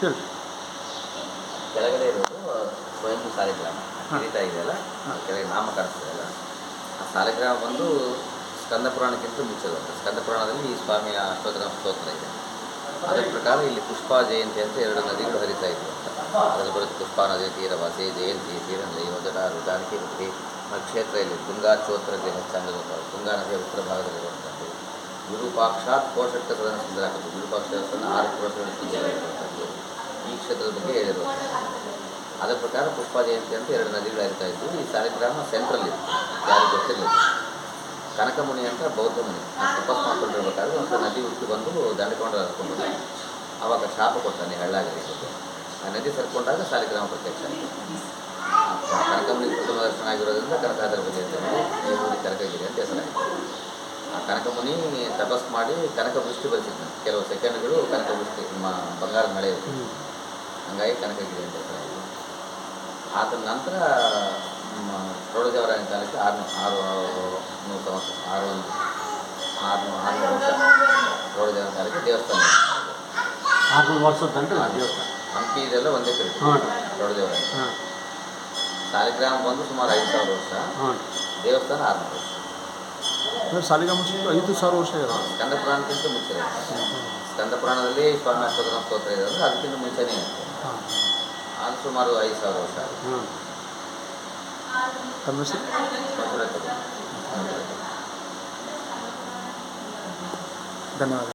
ಹೇಳಿ. ಕೆಳಗಡೆ ಇರೋದು ಸ್ವಯಂಭೂ ಸಾಲಿಗ್ರಾಮ. ಹಿಡಿತಾ ಇದೆಯಲ್ಲ. ಕೆಳಗೆ ನಾಮ ಕಾಣಿಸ್ತದಲ್ಲ ಆ ಸಾಲಿಗ್ರಾಮ ಬಂದು ಸ್ಕಂದ ಪುರಾಣಕ್ಕಿಂತ ಮುಂಚೆದು ಸ್ಕಂದ ಪುರಾಣದಲ್ಲಿ ಈ ಸ್ವಾಮಿಯ ಅಷ್ಟೋತ್ತರ ಸ್ತೋತ್ರ ಇದೆ. ಅದರ ಪ್ರಕಾರ ಇಲ್ಲಿ ಪುಷ್ಪ ಜಯಂತಿ ಅಂತ ಎರಡು ನದಿಗಳು ಹರಿತಾ ಇದ್ವು ಅಂತ. ಅದರಲ್ಲಿ ಬರುತ್ತೆ ಪುಷ್ಪ ನದಿ ತೀರವಾಸಿ ಜಯಂತಿ ತೀರಂದ್ರಿ ಯೋಜನ ಜಾನಕಿ ನದಿ ನಕ್ಷತ್ರ ಇಲ್ಲಿ ತುಂಗಾ ಚೋತ್ರಕ್ಕೆ ಹೆಚ್ಚಾಗಿರುವಂಥದ್ದು ತುಂಗಾ ನದಿಯ ಉತ್ತರ ಭಾಗದಲ್ಲಿರುವಂಥದ್ದು. ವಿರೂಪಾಕ್ಷಾತ್ ಕೋಶಕ್ಕೆ ಸದನ ವಿರೂಪಾಕ್ಷ ದೇವಸ್ಥಾನ ಆರು ಕೋಶಗಳ ಈ ಕ್ಷೇತ್ರದ ಬಗ್ಗೆ ಹೇಳಿರುವಂಥದ್ದು ಅದರ ಪ್ರಕಾರ ಪುಷ್ಪ ಜಯಂತಿ ಅಂತ ಎರಡು ನದಿಗಳು ಹರಿತಾ ಈ ಸಾಲಿಗ್ರಾಮ ಸೆಂಟ್ರಲ್ ಇತ್ತು. ಯಾರಿಗೂ ಗೊತ್ತಿರಲಿಲ್ಲ. ಕನಕಮುನಿ ಅಂತ ಬೌದ್ಧ ಮುನಿ. ತಪಸ್ ಮಾಡ್ಕೊಂಡಿರ್ಬೇಕಾದ್ರೆ ಒಂದು ನದಿ ಹುಟ್ಟಿ ಬಂದು ದಂಡಕೊಂಡು ಹರ್ಕೊಂಡು. ಆವಾಗ ಶಾಪ ಕೊಡ್ತಾನೆ ಹಳ್ಳಾಗಲಿ ಆ ನದಿ ಸರ್ಕೊಂಡಾಗ ಸಾಲಿಗ್ರಾಮ ಪ್ರತ್ಯಕ್ಷ ಕನಕಮುನಿ ಕುಟುಂಬ ದರ್ಶನ ಆಗಿರೋದ್ರಿಂದ ಕನಕಾದ್ರ ಬಗ್ಗೆ ಈ ಊರಿಗೆ ಕನಕಗಿರಿ ಅಂತ ಹೆಸರಾಯಿತು ಆ ಕನಕಮುನಿ ತಪಸ್ ಮಾಡಿ ಕನಕ ವೃಷ್ಟಿ ಬರ್ತಿದ್ದ ಕೆಲವು ಸೆಕೆಂಡ್ಗಳು ಕನಕ ವೃಷ್ಟಿ ನಮ್ಮ ಬಂಗಾರ ಮಳೆ ಹಂಗಾಗಿ ಕನಕಗಿರಿ ಅಂತ ಆದ ನಂತರ ನಮ್ಮ ಪ್ರೌಢದೇವರಾಯನ ಕಾಲಕ್ಕೆ ಆರು ಆರು ನೂರು ಸಂವತ್ಸರ ಆರು ಆರು ಆರುನೂರು ವರ್ಷ ಪ್ರೌಢದೇವರ ಕಾಲಕ್ಕೆ ದೇವಸ್ಥಾನ ಆರುನೂರು ವರ್ಷ ದೇವಸ್ಥಾನ. ಹಂಪಿ ಇದೆಲ್ಲ ಒಂದೇ ಕಡೆ ಪ್ರೌಢದೇವರ ಸಾಲಿಗ್ರಾಮ ಬಂದು ಸುಮಾರು ಐದು ಸಾವಿರ ವರ್ಷ. ದೇವಸ್ಥಾನ ಆರುನೂರು ವರ್ಷ. ಸುಟ್ಟು ಐದು ಸಾವಿರ ವರ್ಷ ಇರೋದು. ಸ್ಕಂದ ಪುರಾಣಕ್ಕಿಂತ ಮುಂಚೆ. ಸ್ಕಂದ ಪುರಾಣದಲ್ಲಿ ಸ್ವಾಮಿ ಅಷ್ಟೋತ್ತಮ ಸ್ತೋತ್ರ ಇದೆ ಅಂದರೆ ಅದಕ್ಕಿಂತ ಮುಂಚೆನೇ ಅದು ಸುಮಾರು ಐದು ಸಾವಿರ ವರ್ಷ ತಮ್ಮ ಹೆಸರು? ಧನ್ಯವಾದ.